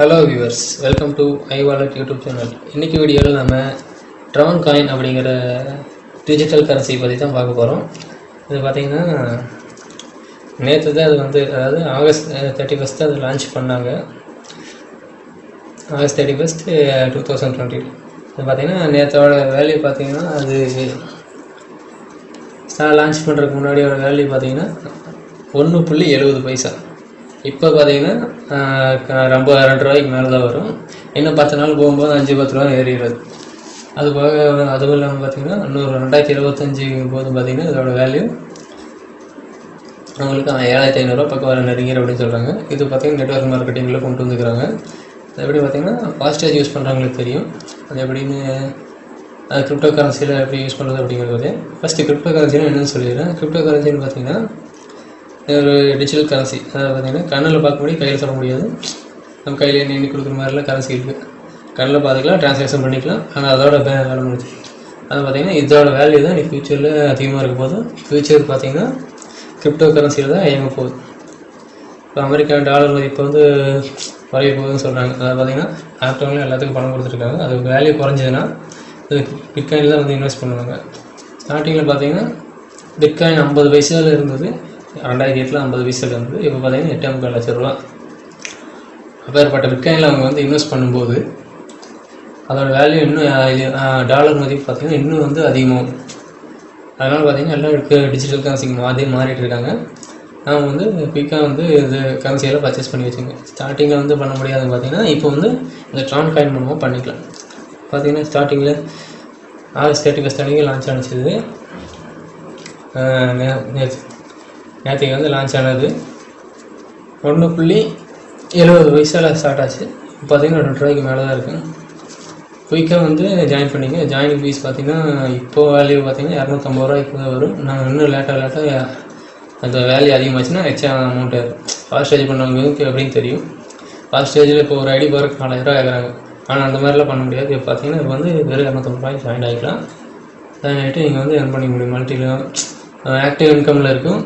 Hello viewers welcome to I wallet YouTube channel இன்றைக்கி வீடியோவில் நம்ம ட்ரவன் காயின் அப்படிங்கிற டிஜிட்டல் கரன்சி பற்றி தான் பார்க்க போகிறோம் இது பார்த்திங்கன்னா நேற்று தான் அது வந்து அதாவது ஆகஸ்ட் தேர்ட்டி ஃபஸ்ட்டு அது லான்ச் பண்ணாங்க. August thirty first two thousand twenty இது பார்த்திங்கன்னா நேற்றோட வேல்யூ பார்த்தீங்கன்னா அது லான்ச் பண்ணுறதுக்கு முன்னாடியோட வேல்யூ பார்த்தீங்கன்னா ஒன்று புள்ளி எழுபது பைசா. இப்போ பார்த்தீங்கன்னா ரொம்ப ரெண்டு ரூபாய்க்கு மேலே தான் வரும். இன்னும் பத்து நாள் போகும்போது அஞ்சு பத்து ரூபா ஏறிடுறது. அது போக அதுவும் இல்லாமல் பார்த்தீங்கன்னா இன்னொரு ரெண்டாயிரத்தி இருபத்தஞ்சி போது பார்த்தீங்கன்னா இதோட வேல்யூ அவங்களுக்கு ஏழாயிரத்தி ஐநூறுரூவா பக்கம் வர நெருங்கிற அப்படின்னு சொல்கிறாங்க இது பார்த்தீங்கன்னா நெட்ஒர்க் மார்க்கெட்டிங்கில் கொண்டு வந்துக்கிறாங்க. அது எப்படி பார்த்தீங்கன்னா ஃபாஸ்டேஜ் யூஸ் பண்ணுறவங்களுக்கு தெரியும். அது எப்படின்னு அது கிரிப்டோ கரன்சியில் எப்படி யூஸ் பண்ணுறது அப்படிங்கிறது ஃபஸ்ட்டு கிரிப்டோ கரன்சினா என்னென்னு சொல்லிடுறேன். கிரிப்டோ கரன்சின்னு பார்த்தீங்கன்னா ஒரு டிஜிட்டல் கரன்சி அதாவது பார்த்தீங்கன்னா கண்ணில் பார்க்க முடியும் கையில் சொல்ல முடியாது. நம்ம கையில் எண்ணி கொடுக்குற மாதிரிலாம் கரன்சி இருக்குது கண்ணில் பார்த்துக்கலாம் ட்ரான்ஸாக்ஷன் பண்ணிக்கலாம். ஆனால் அதோட வே- வேலை முடிஞ்சு அது பார்த்தீங்கன்னா இதோட வேல்யூ தான் நீ ஃப்யூச்சரில் அதிகமாக இருக்க போதும் ஃப்யூச்சர் பார்த்திங்கன்னா கிரிப்டோ கரன்சியில் தான் இயங்க போகுது. இப்போ அமெரிக்கா டாலர் மதிப்பு வந்து குறைய போகுதுன்னு சொல்கிறாங்க அதாவது பார்த்தீங்கன்னா ஆப்டவங்களும் எல்லாத்துக்கும் பணம் கொடுத்துருக்காங்க. அது வேல்யூ குறைஞ்சதுன்னா இது பிட்காயினில் தான் வந்து இன்வெஸ்ட் பண்ணுவாங்க. ஸ்டார்டிங்கில் பார்த்தீங்கன்னா பிட்காயின் ஐம்பது பைசாவில் இருந்தது. ரெண்டாயிரத்தி எட்டில் ஐம்பது பைசாவில் இருந்தது இப்போ பார்த்தீங்கன்னா எட்டே முக்கால் லட்ச ரூபா அப்பேற்பட்ட பிட்காயினில் அவங்க வந்து இன்வெஸ்ட் பண்ணும்போது அதோட வேல்யூ இன்னும் டாலர் மதிப்பு பார்த்தீங்கன்னா இன்னும் வந்து அதிகமாகும். அதனால் பார்த்தீங்கன்னா எல்லாம் டிஜிட்டல் கரன்சிக்கு மாதிரி மாறிட்டு இருக்காங்க. நாம் வந்து குயிக்காக வந்து இது கரன்சியெல்லாம் பர்ச்சேஸ் பண்ணி வச்சுங்க ஸ்டார்டிங்கில் வந்து பண்ண முடியாதுன்னு பார்த்தீங்கன்னா இப்போ வந்து இந்த ட்ரான் காயின் மூலமாக பண்ணிக்கலாம். பார்த்தீங்கன்னா ஸ்டார்டிங்கில் ஆகஸ்ட் தேர்ட்டி ஃபஸ்ட் அன்றைக்கி லான்ச் ஆனிச்சது நேற்றுக்கு வந்து லான்ச் ஆனது ஒன்று புள்ளி எழுபது வயசால் ஸ்டார்ட் ஆச்சு. பார்த்தீங்கன்னா ரெண்டு ரூபாய்க்கு மேலே தான் இருக்குது குயிக்காக வந்து ஜாயின் பண்ணிங்க ஜாயினிங் ஃபீஸ் பார்த்திங்கன்னா இப்போ வேல்யூ பார்த்தீங்கன்னா இரநூத்தம்பது ரூபாய்க்கு தான் வரும். நான் இன்னும் லேட்டாக லேட்டாக அந்த வேல்யூ அதிகமாச்சுன்னா எக்ஸ்ட்ரா அமௌண்ட் ஃபாஸ்ட் ஸ்டேஜ் பண்ணவங்களுக்கு எப்படின்னு தெரியும். ஃபாஸ்ட் ஸ்டேஜில் இப்போ ஒரு ஐடி பார்க்க நாலாயிரரூவா கேட்குறாங்க ஆனால் அந்த மாதிரிலாம் பண்ண முடியாது. இப்போ பார்த்தீங்கன்னா இப்போ வந்து வெறும் இரநூத்தம்பது ரூபாய்க்கு ஜாயின் ஆகிக்கலாம் ஜாயின் ஆகிட்டு நீங்கள் வந்து earn பண்ணிக்க முடியும். மல்டியில் ஆக்டிவ் இன்கமில் இருக்கும்.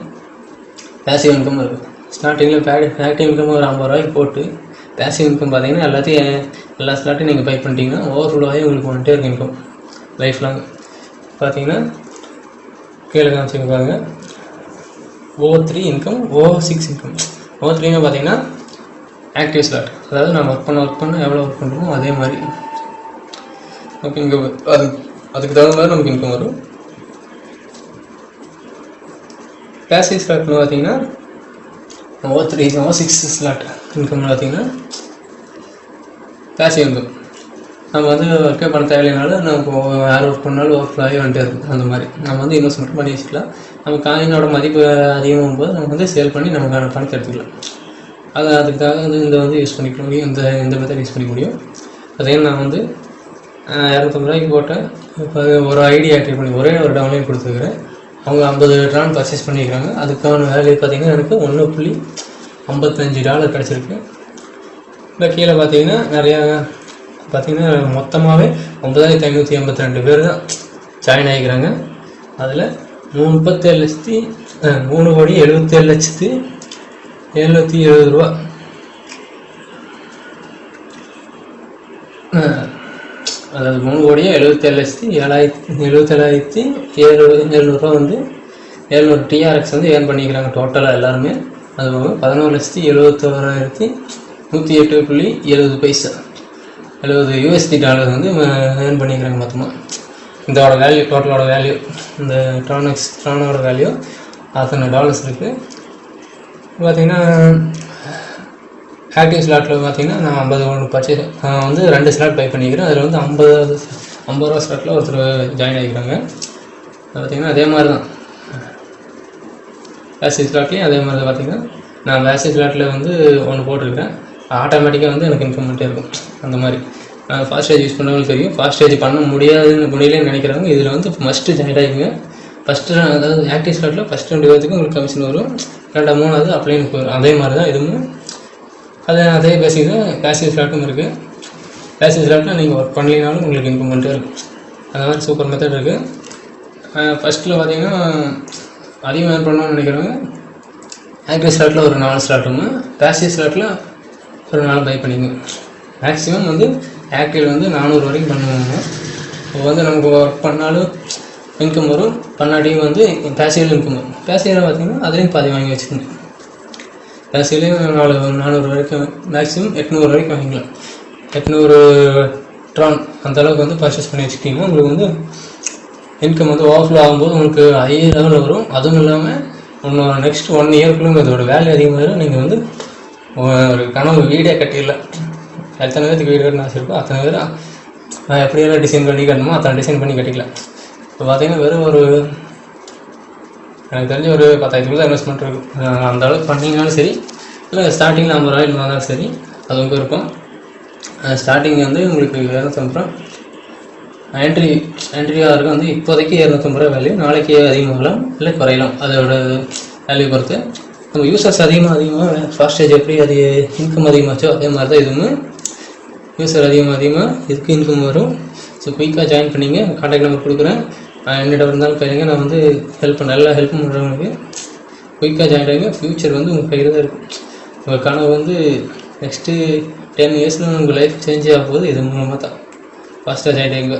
பேசிவ் இன்கம் இருக்குது ஸ்டார்டிங்கில் பேடி ஆக்டிவ் இன்கம் ஒரு ஐம்பது ரூபாய்க்கு போட்டு பேசிவ் இன்கம் பார்த்தீங்கன்னா எல்லாத்தையும் எல்லா ஸ்லாட்டையும் நீங்கள் பை பண்ணிட்டீங்கன்னா ஓவர் உங்களுக்கு வந்துட்டே இருக்கும் இன்கம் லைஃப் லாங் பார்த்தீங்கன்னா கீழே காமிச்சிருக்காங்க O three income O six income O த்ரீன்னு பார்த்தீங்கன்னா ஆக்டிவ் ஸ்லாட் அதாவது நம்ம ஒர்க் பண்ண ஒர்க் பண்ண எவ்வளோ ஒர்க் பண்ணுறோமோ அதே மாதிரி. ஓகே இங்கே அது அதுக்கு தகுந்த மாதிரி நமக்கு இன்கம் வரும். பேசிவ் ஸ்லாட்னு பார்த்தீங்கன்னா O three O six slot இன்கம்னு பார்த்தீங்கன்னா பேசிவ் இன்கம் நம்ம வந்து ஒர்க்கே பண்ண தேவையில்லைனாலும் நம்ம யார் ஒர்க் பண்ணாலும் ஒர்க் ஆகி வந்துட்டு இருக்கும். அந்த மாதிரி. நம்ம வந்து இன்வெஸ்ட்மெண்ட் பண்ணி வச்சுக்கலாம். நம்ம காயினோட மதிப்பு அதிகமாகும் போது நம்ம வந்து சேல் பண்ணி நமக்கான பணத்தை எடுத்துக்கலாம். அது அதுக்காக வந்து இந்த வந்து யூஸ் பண்ணிக்க முடியும். இந்த இந்த மெத்தட் யூஸ் பண்ணிக்க முடியும். அதே நான் வந்து இரநூத்தம்பது ரூபாய்க்கு போட்டேன் இப்போ ஒரு ஐடி ஆக்டிவேட் பண்ணி ஒரே ஒரு டவுன்லைன் கொடுத்துருக்குறேன். அவங்க ஐம்பது ட்ரான் பர்ச்சேஸ் பண்ணியிருக்காங்க அதுக்கான வேல்யூ பார்த்தீங்கன்னா எனக்கு ஒன்று புள்ளி ஐம்பத்தஞ்சு டாலர் கிடச்சிருக்கு. இப்போ கீழே பார்த்தீங்கன்னா நிறையா பார்த்தீங்கன்னா மொத்தமாகவே ஒன்பதாயிரத்தி ஐநூற்றி ஐம்பத்தி ரெண்டு பேர் தான் ஜாயின் ஆகிக்கிறாங்க அதில் மூணு முப்பத்தேழு லட்சத்தி மூணு கோடி எழுபத்தேழு லட்சத்தி எழுநூற்றி எழுபது ரூபா. அதாவது மூணு கோடியே எழுபத்தேழு லட்சத்தி ஏழாயிரத்தி எழுபத்தேழாயிரத்தி ஏழு எழுநூறுவா வந்து எழுநூறு டிஆர்எக்ஸ் வந்து ஏர்ன் பண்ணிக்கிறாங்க டோட்டலாக எல்லாருமே. அது போக பதினோரு லட்சத்தி எழுபத்தோராயிரத்தி நூற்றி எட்டு புள்ளி எழுபது பைசா. எழுபது யூஎஸ்டி டாலர் வந்து ஏர்ன் பண்ணிக்கிறாங்க மொத்தமாக இதோட வேல்யூ டோட்டலோட வேல்யூ இந்த ட்ரானக்ஸ் ட்ரானோட வேல்யூ அத்தனை டாலர்ஸ் இருக்குது பார்த்திங்கன்னா ஆக்டிவ் ஸ்லாட்டில் பார்த்தீங்கன்னா நான் ஐம்பது ஒன்று பர்ச்சேஸ் நான் வந்து ரெண்டு ஸ்லாட் பை பண்ணிக்கிறேன். அதில் வந்து ஐம்பது ஐம்பது ரூபா ஸ்லாட்டில் ஒருத்தர் ஜாயின் ஆகிக்கிறாங்க பார்த்தீங்கன்னா அதே மாதிரி தான் வேசி ஸ்லாட்லேயும் அதே மாதிரி தான் பார்த்தீங்கன்னா நான் வேஸ்டேஜ் ஸ்லாட்டில் வந்து ஒன்று போட்டிருக்கேன். ஆட்டோமேட்டிக்காக வந்து எனக்கு இன்கம் இருக்கும். அந்த மாதிரி. ஃபாஸ்ட் ஃபாஸ்டேஜ் யூஸ் பண்ணவங்களுக்கு தெரியும் ஃபாஸ்ட் ஃபாஸ்டேஜ் பண்ண முடியாதுன்னு முடியலன்னு நினைக்கிறவங்க இதில் வந்து மஸ்ட்டு ஜாயின் ஆகிக்குங்க ஃபஸ்ட்டு அதாவது ஆக்டிவ் ஸ்லாட்டில் ஃபஸ்ட் ரெண்டு பேர்த்துக்கு உங்களுக்கு கமிஷன் வரும். ரெண்டாவது மூணாவது அப்ளைனுக்கு வரும் அதே மாதிரி தான் இதுவும் அது அதே பேசிக் தான் பேசிவ் ஸ்லாட்டும் இருக்குது பேசிவ் ஸ்லாட்டில் நீங்கள் ஒர்க் பண்ணலினாலும் உங்களுக்கு இன்கம் இருக்கும். அந்த மாதிரி சூப்பர் மெத்தட் இருக்குது ஃபஸ்ட்டில் பார்த்தீங்கன்னா அதிகம் ஏர் பண்ணணும்னு நினைக்கிறவங்க ஆக்டிவ் ஸ்லாட்டில் ஒரு நாலு ஸ்லாட் இருக்கும் பேசிவ் ஸ்லாட்டில் ஒரு நாலு பை பண்ணிக்கோங்க. மேக்ஸிமம் வந்து ஆக்டிவ் வந்து நானூறு வரைக்கும் பண்ணுவாங்க. இப்போ வந்து நமக்கு ஒர்க் பண்ணாலும் இன்கம் வரும். பண்ணாட்டியும் வந்து பேசிவ் இன்கம் வரும். பேசிவில் பார்த்தீங்கன்னா அதுலேயும் பாதி வாங்கி வச்சுக்கோங்க பேசிவ்லேயும் நாலு நானூறு வரைக்கும் மேக்ஸிமம் எட்நூறு வரைக்கும் வாங்கிக்கலாம். எட்நூறு ட்ரான் அந்த அளவுக்கு வந்து பர்ச்சேஸ் பண்ணி வச்சுக்கிட்டிங்கன்னா உங்களுக்கு வந்து இன்கம் வந்து ஓவர்ஃப்ளோ ஆகும்போது உங்களுக்கு ஹையர் லெவலில் வரும். அதுவும் இல்லாமல் இன்னும் நெக்ஸ்ட் ஒன் இயர்க்குள்ள இதோட வேல்யூ அதிகமாக நீங்கள் வந்து ஒரு கனவு வீடே கட்டிடலாம். எத்தனை பேருக்கு வீடு கட்டணும் ஆசை இருக்கோ அத்தனை பேர் நான் எப்படியெல்லாம் டிசைன் பண்ணி கட்டணுமோ அத்தனை டிசைன் பண்ணி கட்டிக்கலாம். இப்போ பார்த்தீங்கன்னா வெறும் ஒரு எனக்கு தெரிஞ்சு ஒரு பத்தாயிரத்துக்குள்ள தான் இன்வெஸ்ட்மெண்ட் இருக்கும். அந்த அளவுக்கு பண்ணிங்கனாலும் சரி இல்லை ஸ்டார்டிங்கில் ஐம்பது ரூபாய் இருந்தாலும் சரி அது உங்கள் இருக்கும். ஸ்டார்டிங் வந்து உங்களுக்கு இரநூத்தம்பது ரூபா என்ட்ரி என்ட்ரி ஆகிறது வந்து இப்போதைக்கு இரநூத்தம்பது ரூபா வேல்யூ நாளைக்கு அதிகமாகலாம் இல்லை குறையலாம். அதோட வேல்யூ பொறுத்து. நம்ம யூசர்ஸ் அதிகமாக அதிகமாக ஃபாஸ்டேஜ் எப்படி அது இன்கம் அதிகமாச்சோ அதே மாதிரி தான் இதுவும் யூசர் அதிகமாக அதிகமாக இதுக்கு இன்கம் வரும். ஸோ குயிக்காக ஜாயின் பண்ணிங்க கான்டாக்ட் நம்பர் கொடுக்குறேன். அஹ் என்னிடம் இருந்தாலும் கேளுங்க. நான் வந்து ஹெல்ப் பண்ண எல்லா ஹெல்ப்பும் பண்ணுறவங்களுக்கு குயிக்காக ஜாயின் ஆகிங்க ஃப்யூச்சர் வந்து உங்கள் கையில் தான் இருக்கும். உங்கள் கனவு வந்து நெக்ஸ்ட்டு டென் இயர்ஸில் உங்கள் லைஃப் சேஞ்ச் ஆக போகுது. இது மூலமாக தான் ஃபாஸ்ட்டாக ஜாயின் ஆகிங்க